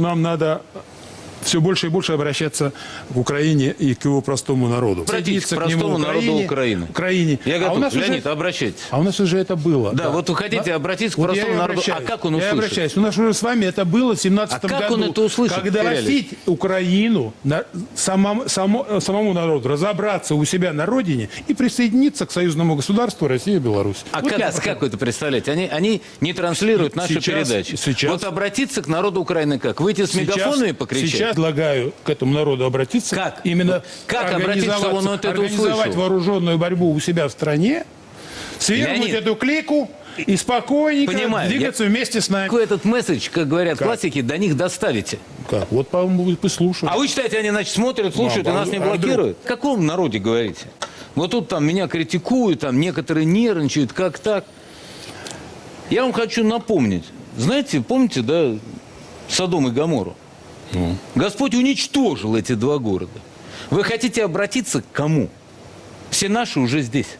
нам надо все больше и больше обращаться к Украине и к его простому народу. Обратитесь к простому народу Украины. Украине. Я а готов. у нас Леонид, уже, обращайтесь. а у нас уже это было. Да, вот вы хотите обратиться к Вот я простому народу. А как он Я услышит? обращаюсь. У нас уже с вами это было в 17 А как году. он это услышит, Когда растить Украину, на- самому, само- самому народу, разобраться у себя на родине и присоединиться к союзному государству Россия и Беларусь. А Вот как, я как вы это представляете? Они, они не транслируют наши Сейчас- передачи. сейчас- Вот обратиться к народу Украины как? Выйти с мегафонами покричать? Сейчас предлагаю к этому народу обратиться. Как? Именно Как обратиться, он это организовать услышал? вооруженную борьбу у себя в стране, свергнуть Леонид. эту клику и спокойненько Понимаю. двигаться Я- вместе с нами. Какой этот месседж, как говорят Как? классики, до них доставите? Как? Вот, по-моему, вы послушали. А вы считаете, они, значит, смотрят, слушают Ну, и а нас не вдруг- а блокируют? О каком народе говорите? Вот тут там меня критикуют, там некоторые нервничают, как так? Я вам хочу напомнить. Знаете, помните, да, Содом и Гамору? Ну. Господь уничтожил эти два города. Вы хотите обратиться к кому? Все наши уже здесь.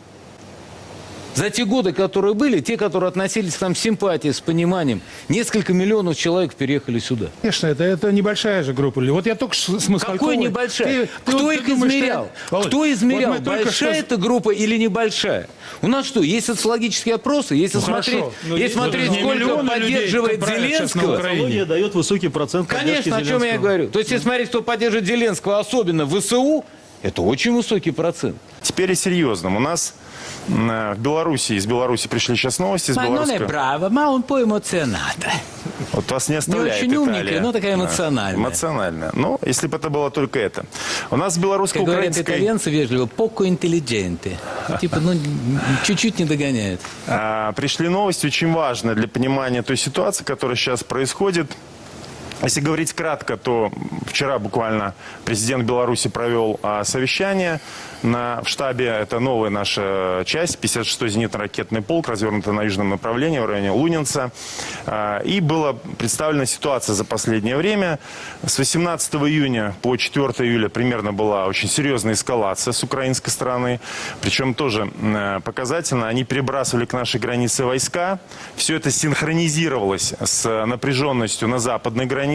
За те годы, которые были, те, которые относились к нам с симпатией, с пониманием, несколько миллионов человек переехали сюда. Конечно, это, это небольшая же группа людей. Вот я только что с Москальковой- Какой небольшая? Ты- ты Кто вот их думаешь, что измерял? я- Володь, Кто измерял? вот большая что- эта группа или небольшая? У нас что, есть социологические опросы? Если Ну, смотреть, хорошо. Ну, если смотреть не сколько людей, поддерживает на Зеленского. Социология дает высокий процент конечно, о чем я Зеленского. говорю. То есть, если смотреть, кто поддерживает Зеленского, особенно в ВСУ, это очень высокий процент. Теперь о серьезном. У нас э, в Беларуси, из Беларуси пришли сейчас новости из белорусского. ma un po' emozionata. Вот вас не оставляет очень умненькая, Италия. но такая эмоциональная. Эмоциональная. Ну, если бы это было только это. У нас Как говорят белорусско-украинской... итальянцы вежливо, poco intelligente. Типа, ну, чуть-чуть не догоняет. А, Пришли новости очень важные для понимания той ситуации, которая сейчас происходит. Если говорить кратко, то вчера буквально президент Беларуси провел а, совещание на, в штабе. Это новая наша часть, 56-й зенитно-ракетный полк, развернутый на южном направлении в районе Лунинца. А, и была представлена ситуация за последнее время. С 18 июня по 4 июля примерно была очень серьезная эскалация с украинской стороны. Причем тоже м, показательно, они перебрасывали к нашей границе войска. Все это синхронизировалось с напряженностью на западной границе.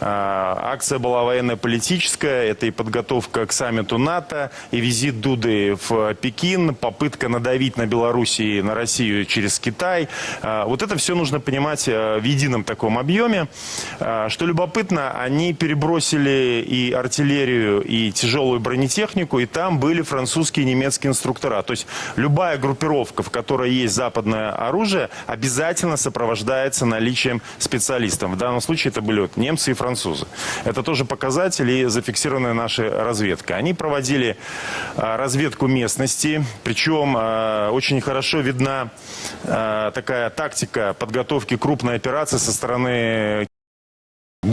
А, Акция была военно-политическая. Это и подготовка к саммиту НАТО, и визит Дуды в Пекин, попытка надавить на Белоруссию и на Россию через Китай. А, Вот это все нужно понимать э, в едином таком объеме. А, Что любопытно, они перебросили и артиллерию, и тяжелую бронетехнику, и там были французские и немецкие инструктора. То есть любая группировка, в которой есть западное оружие, обязательно сопровождается наличием специалистов. В данном случае это были вот немцы и французы. Это тоже показатель и зафиксированная нашей разведкой. Они проводили а, разведку местности, причем а, очень хорошо видна а, такая тактика подготовки крупной операции со стороны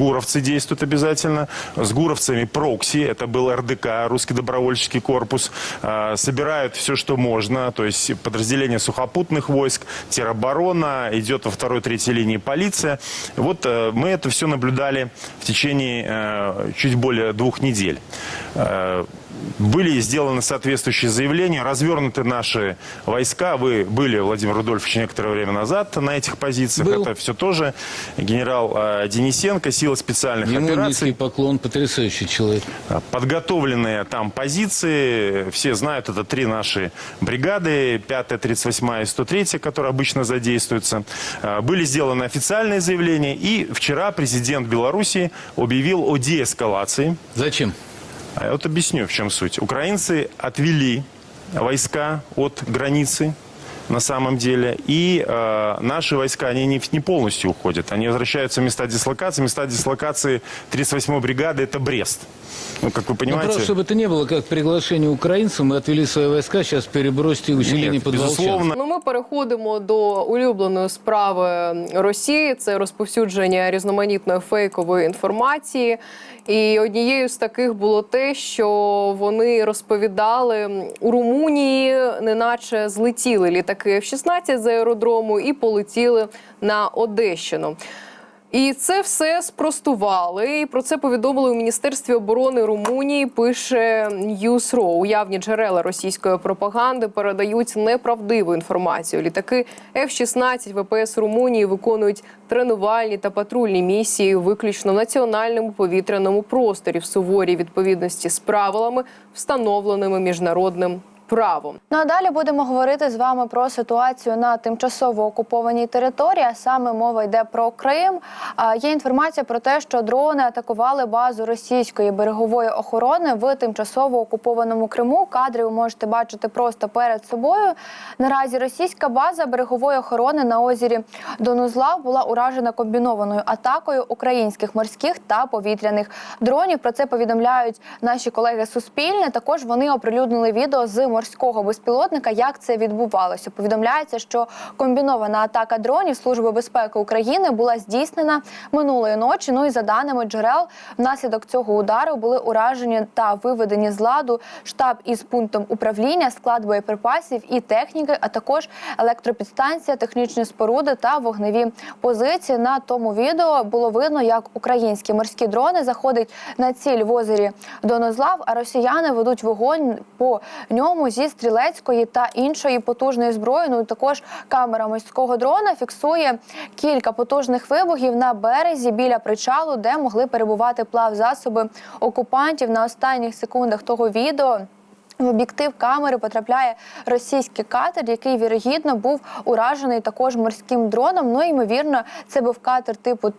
Гуровцы действуют обязательно. С гуровцами прокси, это был РДК, Русский добровольческий корпус, а, собирают все, что можно, то есть подразделения сухопутных войск, тероборона, идет во второй, третьей линии полиция. Вот э, мы это все наблюдали в течение э, чуть более двух недель. Были сделаны соответствующие заявления, развернуты наши войска. Вы были, Владимир Рудольфович, некоторое время назад на этих позициях. Был. Это все тоже генерал э, Денисенко, сила специальных Ему операций. низкий поклон, потрясающий человек. Подготовленные там позиции, все знают, это три наши бригады, 5 38 и 103 которые обычно задействуются. А, Были сделаны официальные заявления, и вчера президент Беларуси объявил о деэскалации. Зачем? А я вот объясню, в чем суть. Украинцы отвели войска от границы на самом деле. И э, наши войска, они не, не полностью уходят. Они возвращаются в места дислокации. Места дислокации 38-й бригады – это Брест. Ну, как вы Ну, понимаете... просто, чтобы это не было как приглашение украинцам, мы отвели свои войска, сейчас перебросьте усиление Нет, под безусловно, Ну, ми переходимо до улюбленої справи Росії. Це розповсюдження різноманітної фейкової інформації. І однією з таких було те, що вони розповідали у Румунії, неначе злетіли літаки F-16 з аеродрому і полетіли на Одещину. І це все спростували. І про це повідомили у міністерстві оборони Румунії. Пише Newsro. Уявні джерела російської пропаганди передають неправдиву інформацію. Літаки F-16 ВПС Румунії виконують тренувальні та патрульні місії виключно в національному повітряному просторі в суворій відповідності з правилами, встановленими міжнародним правом. Ну а далі будемо говорити з вами про ситуацію на тимчасово окупованій території. а Саме мова йде про Крим. А, Є інформація про те, що дрони атакували базу російської берегової охорони в тимчасово окупованому Криму. Кадри ви можете бачити просто перед собою. Наразі російська база берегової охорони на озері Донузлав була уражена комбінованою атакою українських морських та повітряних дронів. Про це повідомляють наші колеги Суспільне. Також вони оприлюднили відео з морського безпілотника. Як це відбувалося? Повідомляється, що комбінована атака дронів Служби безпеки України була здійснена минулої ночі. Ну і за даними джерел, внаслідок цього удару були уражені та виведені з ладу штаб із пунктом управління, склад боєприпасів і техніки, а також електропідстанція, технічні споруди та вогневі позиції. На тому відео було видно, як українські морські дрони заходять на ціль в озері Донозлав, а росіяни ведуть вогонь по ньому зі стрілецької та іншої потужної зброї. Ну також камера морського дрона фіксує кілька потужних вибухів на березі біля причалу, де могли перебувати плавзасоби окупантів на останніх секундах того відео. В об'єктив камери потрапляє російський катер, який вірогідно був уражений також морським дроном. Ну ймовірно, це був катер типу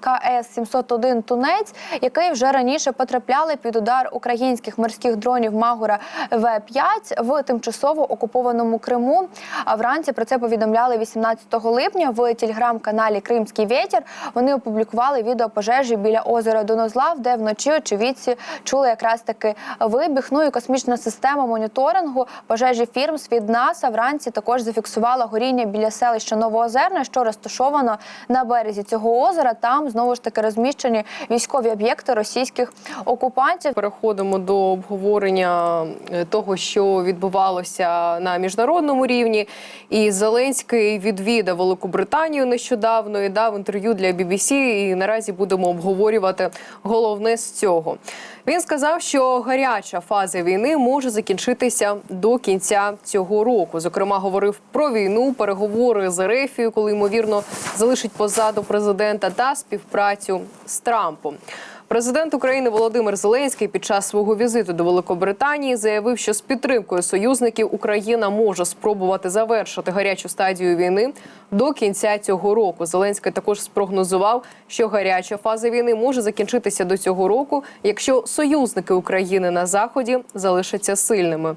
КС 701 Тунець, який вже раніше потрапляли під удар українських морських дронів Магура В 5 в тимчасово окупованому Криму. А вранці про це повідомляли 18 липня в телеграм-каналі Кримський Вєтір. Вони опублікували відео пожежі біля озера Донозлав, де вночі очевидці чули якраз таки вибіг. Ну і космічна система моніторингу пожежі фірм від НАСА вранці також зафіксувала горіння біля селища Новоозерне, що розташовано на березі цього озера. Там знову ж таки розміщені військові об'єкти російських окупантів. Переходимо до обговорення е, того, що відбувалося на міжнародному рівні. І Зеленський відвідав Великобританію нещодавно і дав інтерв'ю для BBC, І наразі будемо обговорювати головне з цього. Він сказав, що гаряча фаза війни може закінчитися до кінця цього року. Зокрема, говорив про війну, переговори з Ерефією, коли ймовірно залишить позаду президента та співпрацю з Трампом. Президент України Володимир Зеленський під час свого візиту до Великобританії заявив, що з підтримкою союзників Україна може спробувати завершити гарячу стадію війни до кінця цього року. Зеленський також спрогнозував, що гаряча фаза війни може закінчитися до цього року, якщо союзники України на заході залишаться сильними.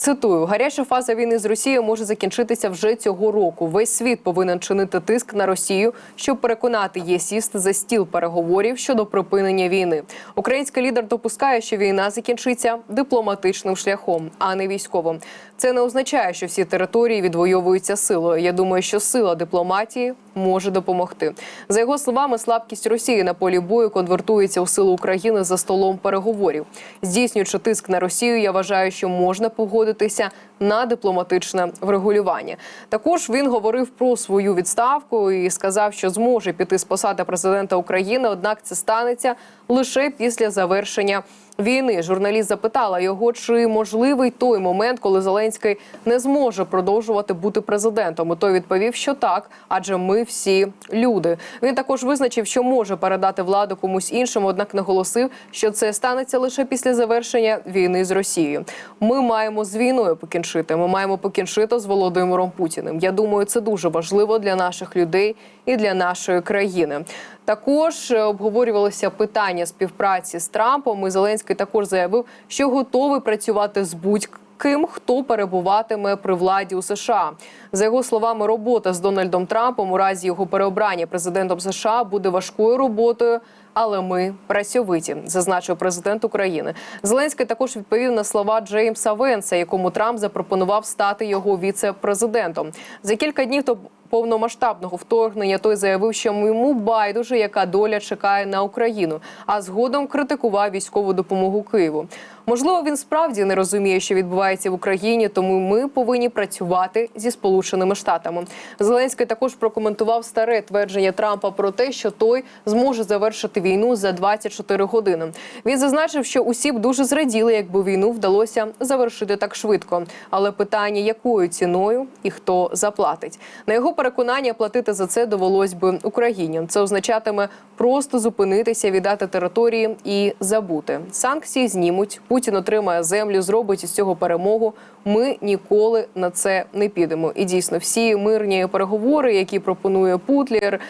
Цитую, гаряча фаза війни з Росією може закінчитися вже цього року. Весь світ повинен чинити тиск на Росію, щоб переконати її сісти за стіл переговорів щодо припинення війни. Український лідер допускає, що війна закінчиться дипломатичним шляхом, а не військовим. Це не означає, що всі території відвоюються силою. Я думаю, що сила дипломатії може допомогти. За його словами, слабкість Росії на полі бою конвертується у силу України за столом переговорів. Здійснюючи тиск на Росію, я вважаю, що можна погодитися на дипломатичне врегулювання. Також він говорив про свою відставку і сказав, що зможе піти з посади президента України однак це станеться лише після завершення війни. Журналіст запитала його, чи можливий той момент, коли Зеленський не зможе продовжувати бути президентом. І той відповів, що так, адже ми всі люди. Він також визначив, що може передати владу комусь іншому, однак наголосив, що це станеться лише після завершення війни з Росією. Ми маємо з війною покінчити. Ми маємо покінчити з Володимиром Путіним. Я думаю, це дуже важливо для наших людей і для нашої країни. Також е, обговорювалося питання співпраці з Трампом. І Зеленський також заявив, що готовий працювати з будь-ким, хто перебуватиме при владі у США. За його словами, робота з Дональдом Трампом у разі його переобрання президентом США буде важкою роботою. Але ми працьовиті, зазначив президент України. Зеленський також відповів на слова Джеймса Венса, якому Трамп запропонував стати його віце-президентом. За кілька днів повномасштабного вторгнення той заявив, що йому байдуже, яка доля чекає на Україну, а згодом критикував військову допомогу Києву. Можливо, він справді не розуміє, що відбувається в Україні, тому ми повинні працювати зі Сполученими Штатами. Зеленський також прокоментував старе твердження Трампа про те, що той зможе завершити війну за 24 години. Він зазначив, що усі б дуже зраділи, якби війну вдалося завершити так швидко. Але питання, якою ціною і хто заплатить, на його переконання платити за це довелось би Україні. Це означатиме просто зупинитися, віддати території і забути. Санкції знімуть. Путін отримає землю, зробить із цього перемогу. Ми ніколи на це не підемо. І дійсно, всі мирні переговори, які пропонує Путлер,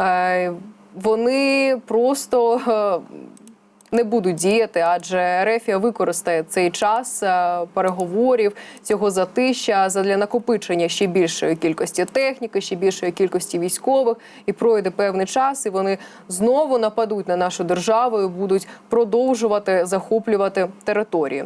е, вони просто. Не будуть діяти, адже Рефія використає цей час е, переговорів цього затища задля накопичення ще більшої кількості техніки, ще більшої кількості військових, і пройде певний час, і вони знову нападуть на нашу державу і будуть продовжувати захоплювати території.